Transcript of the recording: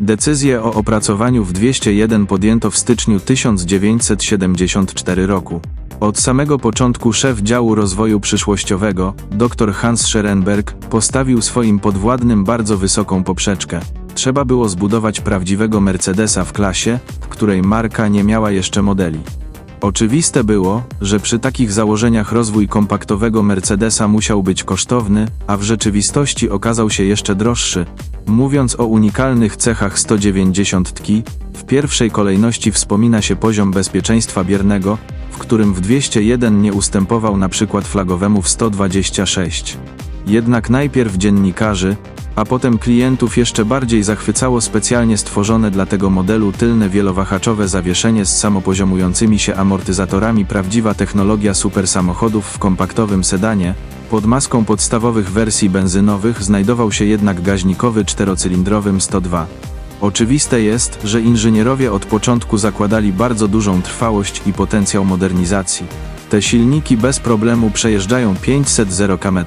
Decyzję o opracowaniu w 201 podjęto w styczniu 1974 roku. Od samego początku szef działu rozwoju przyszłościowego, dr Hans Scherenberg, postawił swoim podwładnym bardzo wysoką poprzeczkę. Trzeba było zbudować prawdziwego Mercedesa w klasie, której marka nie miała jeszcze modeli. Oczywiste było, że przy takich założeniach rozwój kompaktowego Mercedesa musiał być kosztowny, a w rzeczywistości okazał się jeszcze droższy. Mówiąc o unikalnych cechach 190 tki, w pierwszej kolejności wspomina się poziom bezpieczeństwa biernego, w którym w 201 nie ustępował na przykład flagowemu w 126. Jednak najpierw dziennikarzy, a potem klientów jeszcze bardziej zachwycało specjalnie stworzone dla tego modelu tylne wielowahaczowe zawieszenie z samopoziomującymi się amortyzatorami prawdziwa technologia supersamochodów w kompaktowym sedanie. Pod maską podstawowych wersji benzynowych znajdował się jednak gaźnikowy czterocylindrowym 102. Oczywiste jest, że inżynierowie od początku zakładali bardzo dużą trwałość i potencjał modernizacji. Te silniki bez problemu przejeżdżają 500 km.